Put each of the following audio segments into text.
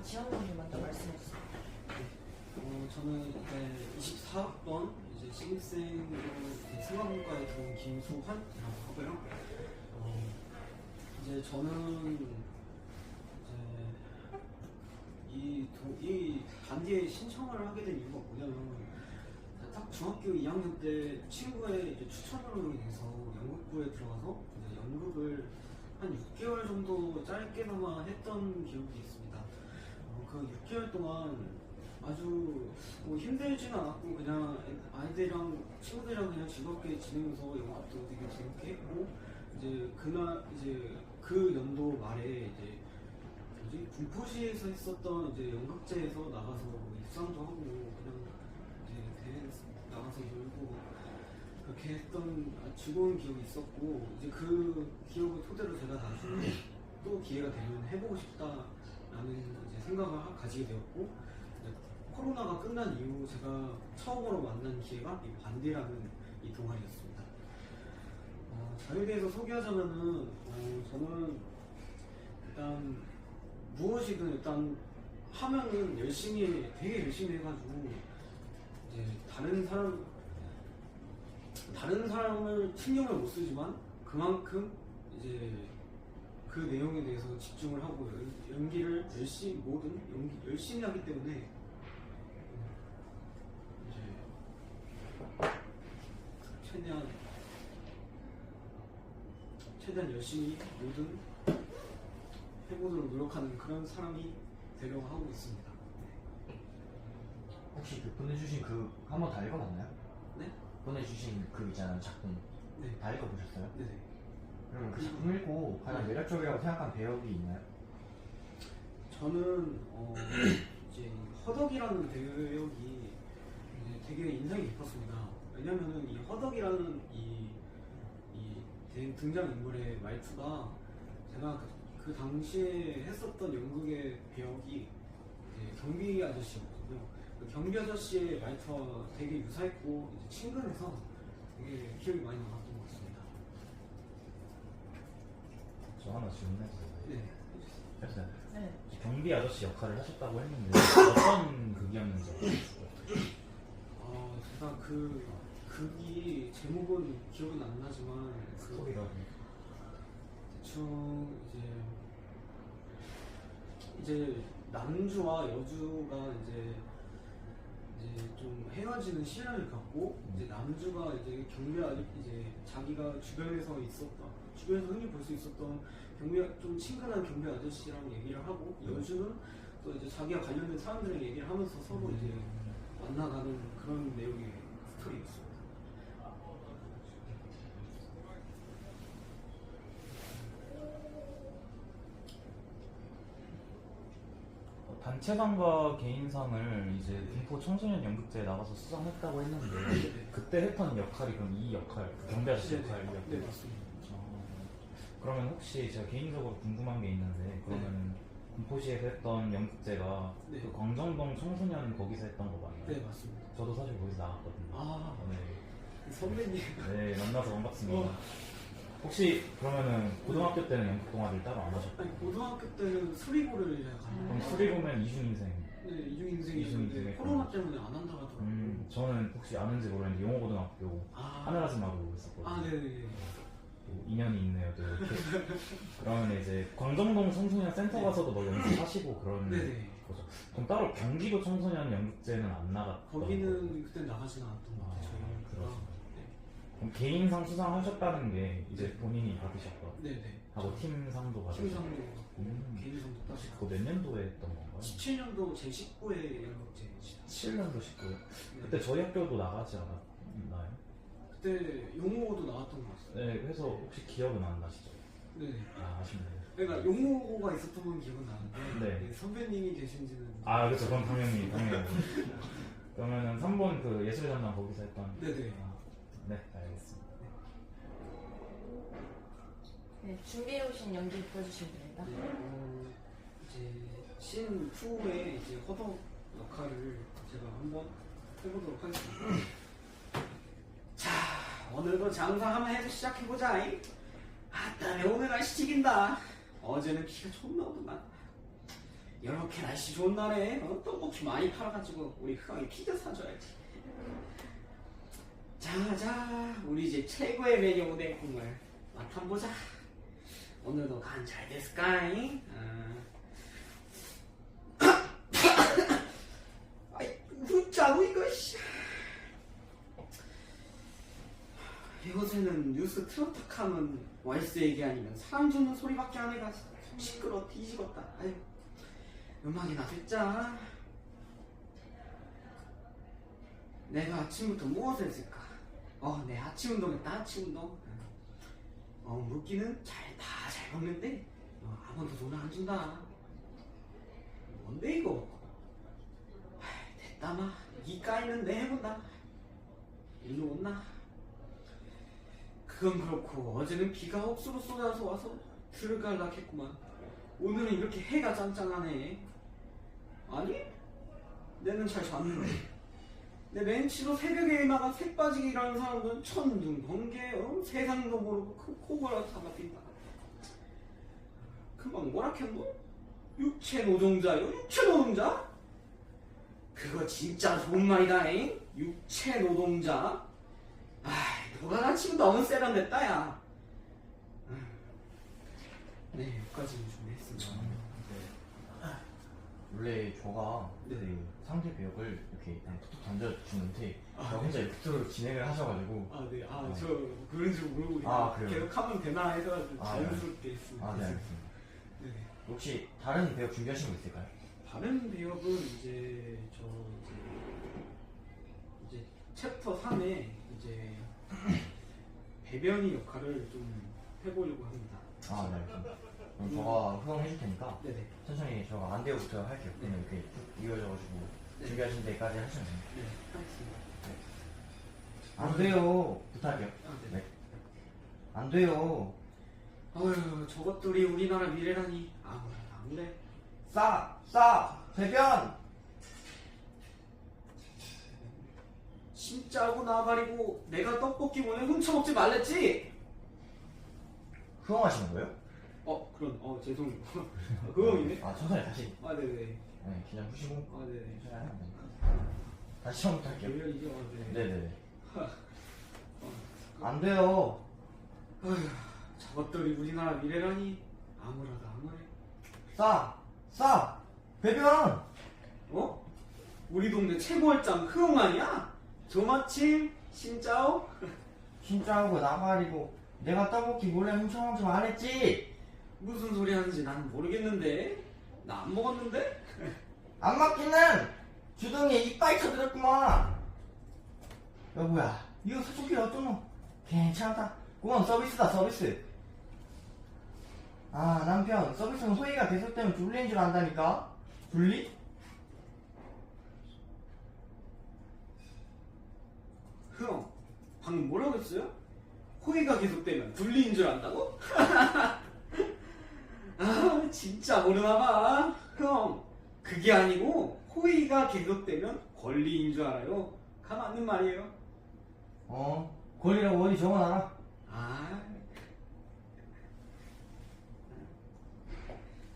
지원금을 먼저 말씀해 주세요. 어, 저는 이제 24학번 이제 신입생으로 이제 생활공과에 들어온 김소환이라고 하고요. 어, 이제 저는 이제 이, 도, 이 단계에 신청을 하게 된 이유가 뭐냐면 딱 중학교 2학년 때 친구의 이제 추천으로 인해서 연극부에 들어가서 이제 연극을 한 6개월 정도 짧게나마 했던 기억이 있습니다. 어, 그 6개월 동안 아주 뭐 힘들지는 않았고 그냥 아이들이랑 친구들이랑 그냥 즐겁게 지내면서 영화도 되게 재밌게 했고 이제 그날 이제 그 연도 말에 이제 뭐지? 군포시에서 했었던 이제 연극제에서 나가서 뭐 입상도 하고 그냥 이제 대회 나가서 놀고 그렇게 했던 아, 즐거운 기억이 있었고 이제 그 기억을 토대로 제가 나중에 또 기회가 되면 해보고 싶다 라는 이제 생각을 하- 가지게 되었고 코로나가 끝난 이후 제가 처음으로 만난 기회가 이 반디라는 이 동아리였습니다. 어, 저에 대해서 소개하자면은 어, 저는 일단 무엇이든 일단 하면은 열심히 되게 열심히 해가지고 이제 다른 사람 다른 사람을 신경을 못 쓰지만 그만큼 이제 그 내용에 대해서 집중을 하고 연- 연기를 열심히 뭐든 연기 열심히 하기 때문에 이제 최대한 최대한 열심히 뭐든 해보도록 노력하는 그런 사람이 되려고 하고 있습니다. 혹시 그 보내주신 그 한번 다 읽어봤나요? 네? 보내주신 그 있잖아요 작품 네. 다 읽어보셨어요? 네네. 그러면 그 읽고 가장 매력적이라고 생각한 배역이 있나요? 저는 어, 이제 허덕이라는 배역이 되게 인상이 깊었습니다. 왜냐면은 이 허덕이라는 이, 이 대- 등장인물의 말투가 제가 그, 그 당시에 했었던 연극의 배역이 이제 경비 아저씨였거든요. 그 경비 아저씨의 말투와 되게 유사했고 이제 친근해서 되게 기억이 많이 남았던 것 같습니다. 저 하나 질문해주세요 네. 했어요 네. 경비 아저씨 역할을 하셨다고 했는데 어떤 극이었는지 알려주세요 어, 제가 그 극이 제목은 기억은 안 나지만 그 스토리라고 대충 이제 이제 남주와 여주가 이제 이제 좀 헤어지는 시련을 겪고 이제 남주가 이제 경비 아저 이제 자기가 주변에서 있었던 주변에서 흔히 볼 수 있었던 경비 좀 친근한 경비 아저씨랑 얘기를 하고 여주는 또 이제 자기가 관련된 사람들이랑 얘기를 하면서 서로 이제 만나가는 그런 내용의 스토리였습니다. 어, 단체상과 개인상을 이제 김포 청소년 연극제에 나가서 수상했다고 했는데 그때 했던 역할이 그럼 이 역할, 그 경비 아저씨 네, 역할이었고 네 맞습니다. 어, 그러면 혹시 제가 개인적으로 궁금한 게 있는데 그러면 군포시에서 했던 연극제가 네. 그 광정동 청소년 거기서 했던 거 맞나요? 네 맞습니다. 저도 사실 거기서 나갔거든요. 아 네. 선배님 네, 만나서 반갑습니다. 어. 혹시 그러면은 고등학교 때는 연극 동아리를 따로 안 하셨고 아니 고등학교 때는 수리고를 제가 그럼 갔는데 수리 보면 이중 인생. 네 이중 인생이었는데 인생이 코로나 때문에 안 한다 하더라고요. 음, 저는 혹시 아는지 모르겠는데 용호고등학교 아, 하늘아줌마로 있었거든요. 아 네네. 또 인연이 있네요, 또 이렇게. 그러면 이제 광정동 청소년 센터 가서도 뭐 연습하시고 그런 네네. 거죠. 그럼 따로 경기도 청소년 연극제는 안 나갔던 거예요? 거기는 그때 나가지는 않았던 것 같아요. 아. 그러시구나. 네. 그럼 개인상 수상하셨다는 게 이제 본인이 받으셨고 네네. 하고 팀상도 받으셨고 팀상도 받고 음. 개인상도 따시고. 그거 몇 년도에 했던 건가요? 17년도 제 19회 연극제입니다. 7년도 19요. 네. 그때 저희 학교도 나가지 않았나요? 그때 용호도 나왔던 것 같아요. 네, 그래서 혹시 기억은 안 나시죠? 네. 아, 아쉽네요. 그러니까 용호가 있었던 건 기억은 나는데 네. 네, 선배님이 계신지는 아, 그렇죠. 그럼 당연히, 당연히. 그러면은 3번 그 예술 전당 거기서 했던. 네네. 아, 네, 알겠습니다. 네, 준비해 오신 연기 보여주시면 됩니다. 네, 어, 이제 신 2의 이제 허덕 역할을 제가 한번 해보도록 하겠습니다. 자, 오늘도 장사 한번 해서 시작해보자. 이. 아따, 오늘 날씨 튀긴다. 어제는 비가 존나 오더만. 이렇게 날씨 좋은 날에 어, 떡볶이 많이 팔아가지고 우리 흥이 피자 사줘야지. 자자 우리 집 최고의 메뉴 오뎅 국물 맛 한번 보자. 오늘도 간 잘 됐을까잉? 어. 아이 웃자고 이거 씨. 요새는 뉴스 트로트 하면 와이스 얘기 아니면 사람 죽는 소리밖에 안 해가 시끄러 뒤지겠다. 아유 음악이나 듣자. 내가 아침부터 무엇을 했을까? 어, 내 아침 운동했다. 아침 운동. 어, 물기는 잘 다 잘 먹는데 어, 아무도 돈을 안 준다. 뭔데 이거? 아이, 됐다 마. 이 까이는 내 해본다. 일로 온나? 그건 그렇고 어제는 비가 억수로 쏟아서 와서 들갈락했구만. 오늘은 이렇게 해가 짱짱하네. 아니? 내는 잘 잤는데. 내 멘치로 새벽에 일어나가 새 빠지게 일하는 사람들은 천둥 번개 어? 세상도 모르고 그 코골아 사바뛴다. 금방 뭐라 했노? 육체 노동자요? 육체 노동자? 그거 진짜 좋은 말이다잉. 육체 노동자. 아 이, 누가 다치면 너무 세련됐다, 야. 음. 네, 여기까지 준비했습니다. 원래 저가 네. 그 상대 배역을 이렇게 그냥 툭툭 던져주는데 아, 저 혼자 이렇게 툭툭 진행을 하셔가지고 아, 네. 아, 어. 저 그런 줄 모르고 아, 그래요? 계속 하면 되나 해서 좀 아, 자연스럽게 했습니다. 아 네 알겠습니다 네. 혹시 다른 배역 준비하신 거 있을까요? 다른 배역은 이제 저 이제, 이제 챕터 3에 이제 배변이 역할을 좀 해보려고 합니다. 아 네 그럼 저가 후원해줄 테니까 네네. 천천히 저가 안 되고부터 할게요 그러면 이렇게 쭉 이어져가지고 네. 준비하신 데까지 하시면 됩니다 네, 하겠습니다. 안 돼요 부탁할게요 아, 네. 네. 안 돼요 어휴, 저것들이 우리나라 미래라니. 아무래도 안 그래. 싸! 싸! 배변! 진짜고 나발이고 내가 떡볶이 보내 훔쳐먹지 말랬지? 후원하시는 거예요? 어, 그런, 어, 죄송해요. 그거이네. 아 천천히 다시 아, 네네. 네 긴장 푸시고 아, 네네. 됩니다 다시 처음부터 할게요 열렬이죠? 아, 네. 네네네 어, 안 돼요 저것들이 우리나라 미래라니. 아무래도 아무래. 싸! 싸! 배변! 어? 우리 동네 최고월장 흐엉 아니야? 조마침, 신짜오? 진짜하고 나발이고 내가 떡볶이 몰래 훔쳐먹지 말랬지 무슨 소리 하는지 난 모르겠는데. 나 안 먹었는데? 안 맞기는 주둥이에 이빨 쳐들었구만 여보야 이거 사촌길 어떠노? 괜찮다 그건 서비스다 서비스 아 남편 서비스는 소위가 계속되면 둘리인 줄 안다니까 둘리? 흐엉, 방금 뭐라고 했어요? 호의가 계속되면 둘리인 줄 안다고? 아, 진짜 모르나봐. 흐엉, 그게 아니고 호의가 계속되면 권리인 줄 알아요. 가 맞는 말이에요. 어 권리라고 어디 적어놔라 아,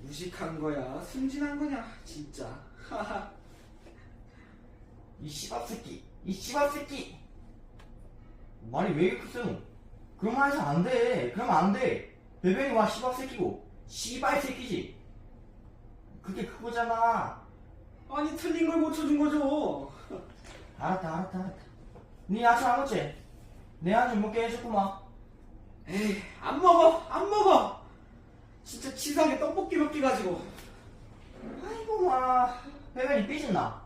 무식한 거야, 순진한 거냐, 진짜. 이 씨밥 새끼 이 씨밥 새끼 말이 왜 이렇게 크세요 그런 말 해서 안 돼. 그러면 안돼. 배변이 와 씨밥 새끼고. 씨발 새끼지. 그게 그거잖아. 아니 틀린 걸 고쳐준 거죠. 알았다 알았다 알았다. 네 아침 안 먹지? 내 아침 먹게 해줬구만. 에이, 안 먹어, 안 먹어. 진짜 치사하게 떡볶이 먹기 가지고. 아이고 마. 배변이 삐진나?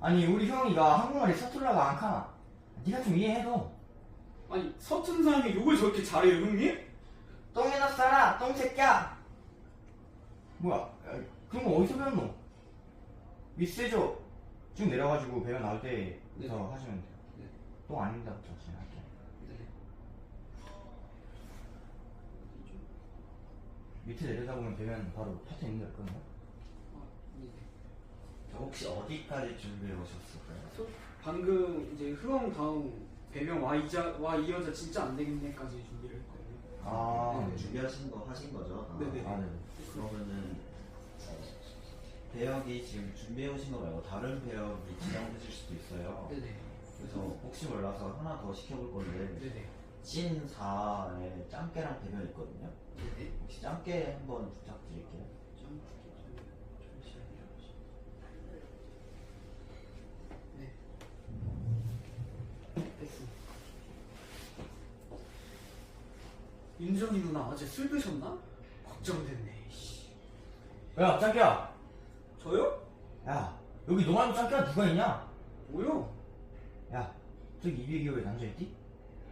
아니 우리 형이가 한국말이 서툴라고 안 카나? 네가 좀 이해해도 아니 서툰 사람이 욕을 저렇게 잘해요, 형님? 똥이나 싸라 똥새끼야 뭐야 야, 그런 거 어디서 배웠노? 미스죠 쭉 내려가지고 배가 나올 때부터 네. 하시면 돼요 네. 똥 아닙니다부터 진행할게요 네. 밑에 내려다 보면 배면 바로 파트 있는 데 있거든요 아, 네. 혹시 어디까지 준비해 오셨을까요? 소- 방금 이제 흐엉 다음 배명 와 이 자 와 이 여자 진짜 안 되겠네까지 준비를 했거든요. 아 네. 준비하신 거 하신 거죠? 아, 네네. 아, 네. 그러면은 배역이 지금 준비해 오신 거 말고 다른 배역이 지정되실 수도 있어요. 네네. 그래서 혹시 몰라서 하나 더 시켜볼 건데 네네. 찐 4에 짱깨랑 대변 있거든요. 네네. 혹시 짱깨 한번 부탁드릴게요. 좀, 잠시만요. 네. 됐습니다. 윤정이 누나 어제 술 드셨나? 걱정됐네. 씨. 야 짱깨야 저요? 야 여기 너 말고 짱깨가 누가 있냐 뭐요? 야 저기 202호에 남자있디?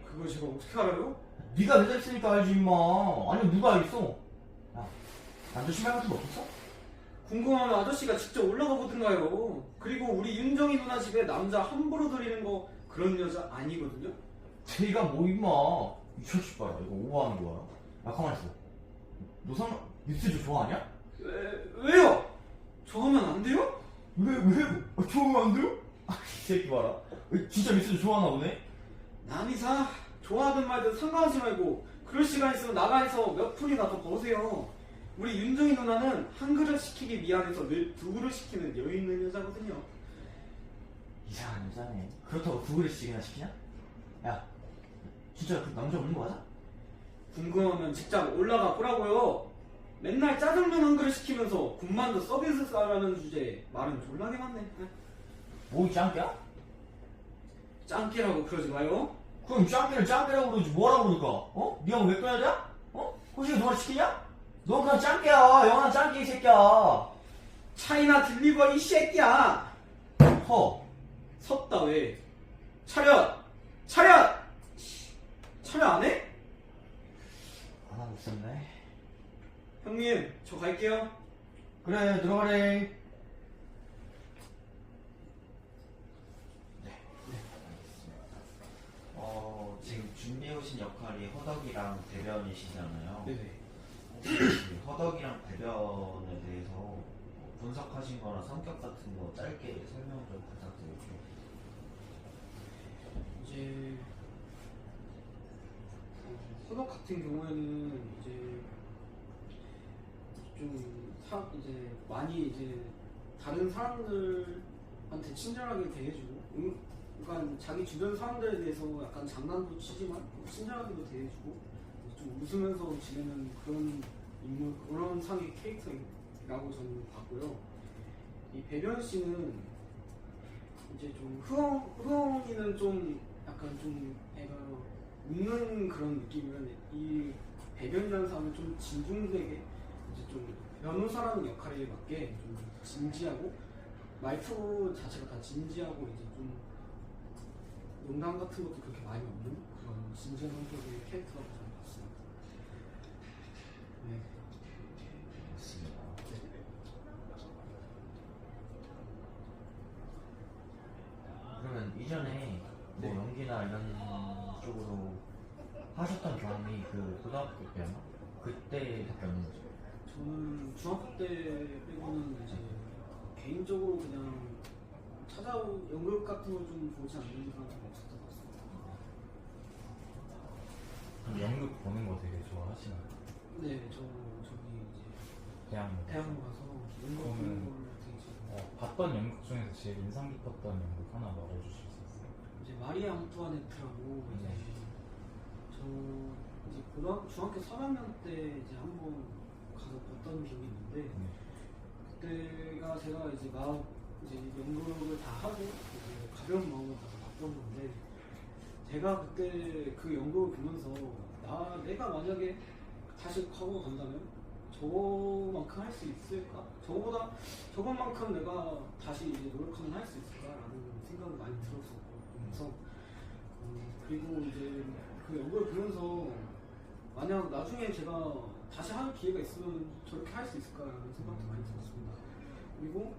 그걸 제가 어떻게 알아요? 네가 매달 있으니까 알지 임마 아니 누가 있어 야 남자 신발 같은 거 없었어? 궁금하면 아저씨가 직접 올라가 보든가요. 그리고 우리 윤정이 누나 집에 남자 함부로 들이는 거 그런 여자 아니거든요. 제가 뭐 임마 이 자식 봐라 이거 오버하는 거야 야 가만히 있어 너 상, 뉴스즈 좋아하냐? 왜, 왜요? 저 하면 안 돼요? 왜, 왜? 아, 좋으면 안 돼요? 아, 이 새끼 봐라. 어, 진짜 미스즈 좋아하나 보네? 남이사 좋아하든 말든 상관하지 말고 그럴 시간 있으면 나가서 몇 푼이나 더 버세요. 우리 윤정이 누나는 한 그릇 시키기 미안해서 늘 두 그릇 시키는 여유 있는 여자거든요. 이상한 여자네. 그렇다고 두 그릇씩이나 시키냐? 야, 진짜 그 남자 없는 거 맞아? 궁금하면 직접 올라가 보라고요. 맨날 짜장면 한 그릇 시키면서 군만두 서비스 싸라는 주제에 말은 졸라게 많네. 뭐, 이 짱깨야? 짱깨라고 그러지 마요. 그럼 짱깨를 짱깨라고 그러지 뭐라고 그럴까? 어? 니가 왜 끊어야 어? 혹시 누가 시키냐? 넌 그냥 짱깨야. 영원한 짱깨 이 새끼야. 차이나 딜리버 이 새끼야. 허. 섰다 왜? 차렷! 차렷! 차렷 안 해? 안 하고 있었네. 형님, 저 갈게요. 그래, 들어가래. 어, 지금 준비해 오신 역할이 허덕이랑 대변이시잖아요. 네네. 혹시 그 허덕이랑 대변에 대해서 분석하신 거나 성격 같은 거 짧게 설명 좀 부탁드릴게요. 이제 어, 허덕 같은 경우에는 이제 좀 사, 이제 많이 이제 다른 사람들한테 친절하게 대해주고 음, 그러니까 자기 주변 사람들에 대해서 약간 장난도 치지만 친절하게도 대해주고 좀 웃으면서 지내는 그런 인물 그런 상의 캐릭터라고 저는 봤고요. 이 배변 씨는 이제 좀 흐엉 흐엉이는 좀 약간 좀 애가 웃는 그런 느낌이면 이 배변이라는 사람은 좀 진중되게 이제 좀 변호사라는 역할에 맞게 좀 진지하고 말투 자체가 다 진지하고 이제 좀 농담 같은 것도 그렇게 많이 없는 그런 진지한 성격의 캐릭터라고 저는 봤습니다. 네. 그러면 이전에 뭐 네. 연기나 이런 쪽으로 하셨던 경험이 그 고등학교 때였나? 그때밖에 없는 거죠? 저는 중학교 때 빼고는 이제 개인적으로 그냥 찾아오 연극 같은 걸 좀 보지 않는 좀 없었던 것 같습니다. 그럼 연극 보는 거 되게 좋아하시나요? 네, 저 저기 이제 대학로 대학로 가서 연극 보는 그러면- 걸 되게 좋아해요. 어, 봤던 연극 중에서 제일 인상 깊었던 연극 하나 있어요? 이제 마리아 앙투아네트라고 이제 네. 저 이제 고등학교 중학교 3학년 때 이제 한 번 가서 봤던 기억이 있는데 네. 그때가 제가 이제 막 이제 연극을 다 하고 이제 가벼운 마음으로 가서 봤던 건데 제가 그때 그 연극을 보면서 나 내가 만약에 다시 과거 간다면 저만큼 할 수 있을까? 저보다 저것만큼 내가 다시 이제 노력하면 할 수 있을까라는 생각이 많이 들었었고 그래서 어, 그리고 이제 그 연극을 보면서 만약 나중에 제가 다시 할 기회가 있으면 저렇게 할 수 있을까라는 생각도 많이 들었습니다. 그리고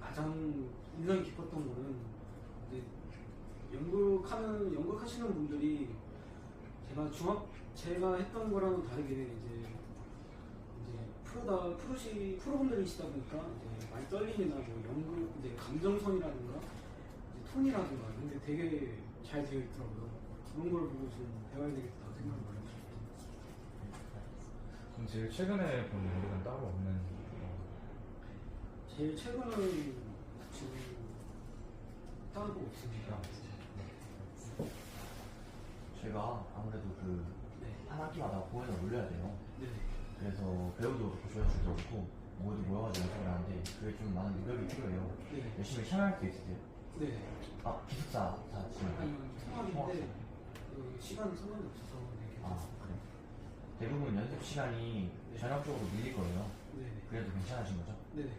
가장 인상이 깊었던 거는 이제 연극하는 연극하시는 분들이 제가 중학 제가 했던 거랑은 다르게 이제 프로다 프로시 프로분들이시다 보니까 이제 말 떨림이나 뭐 연극 이제 감정선이라든가 톤이라든가 이런 게 되게 잘 되어 있더라고요. 그런 걸 보고 좀 배워야 되겠다 생각을 많이 같습니다. 그럼 제일 최근에 본 연극은 따로 없는 어, 제일 최근은 지금 따로 없습니다. 제가 아무래도 그 네. 한 학기마다 공연을 올려야 돼요. 네. 그래서 배우도 그렇고 조연출도 그렇고 모두 모여가지고 연습을 하는데 그게 좀 많은 노력이 필요해요. 네. 열심히 참여할 수 있으세요? 네. 아 기숙사 다 지금 아니면 통학인데 그 시간 상관이 없어서 네. 아 그래. 대부분 연습 시간이 저녁 쪽으로 밀릴 거예요. 네. 그래도 괜찮으신 거죠? 네. 네.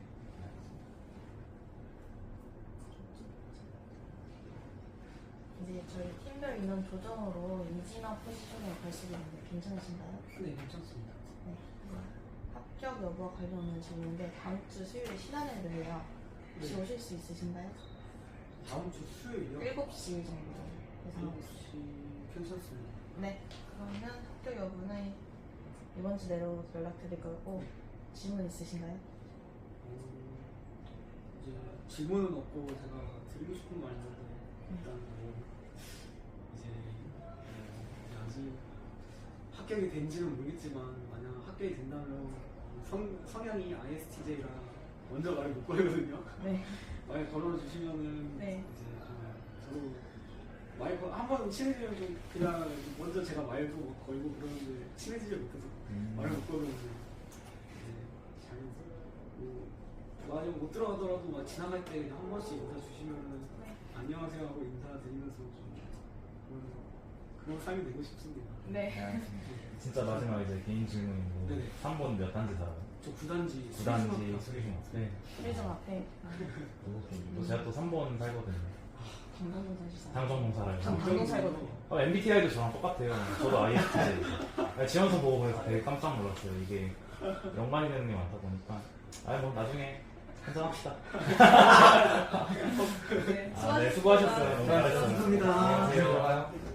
이제 저희 팀별 인원 조정으로 이진아 포지션에 갈 수도 있는데 괜찮으신가요? 네, 괜찮습니다. 네. 합격 여부와 관련된 질문인데 다음 주 수요일에 시간을 내요. 혹시 네. 오실 수 있으신가요? 다음 주 수요일이요? 7시 정도. 그래서 7시 괜찮습니다. 네. 그러면 합격 여부는 이번 주 내로 연락드릴 거고 질문 있으신가요? 어, 이제 질문은 없고 제가 드리고 싶은 말이 있는데 일단 뭐 이제 어, 이제 아직 합격이 된지는 모르겠지만 만약 합격이 된다면 성, 성향이 ISTJ라 먼저 말을 못 걸거든요. 네. 말 걸어주시면은 네. 이제 좀 저도 말 한번 친해지면 좀 그냥 좀 먼저 제가 말도 막 걸고 그러는데 친해지지 못해서 음. 말을 못 걸었는데 이제 잘 뭐, 만약 못 들어가더라도 막 지나갈 때 그냥 한 번씩 인사 주시면은 네. 안녕하세요 하고 인사드리면서 좀 그런 그런 삶이 되고 싶습니다. 네. 네. 진짜 마지막 이제 개인 질문인데 네네. 3번 몇 단지 살아요? 저 구단지 구단지 수리중 네. 수리점 앞에 또 제가 또 3번 살거든요. 강동도 사시잖아요. 장정동 살아요. 장- 강동 살거든요. 어, MBTI도 저랑 똑같아요. 저도 ISTJ. 지원서 보고 그래서 되게 깜짝 놀랐어요. 이게 연관이 되는 게 많다 보니까. 아니 뭐 나중에 한잔 합시다. 네. 아, 네, 수고하셨어요. 너무. 감사합니다. 안녕하세요.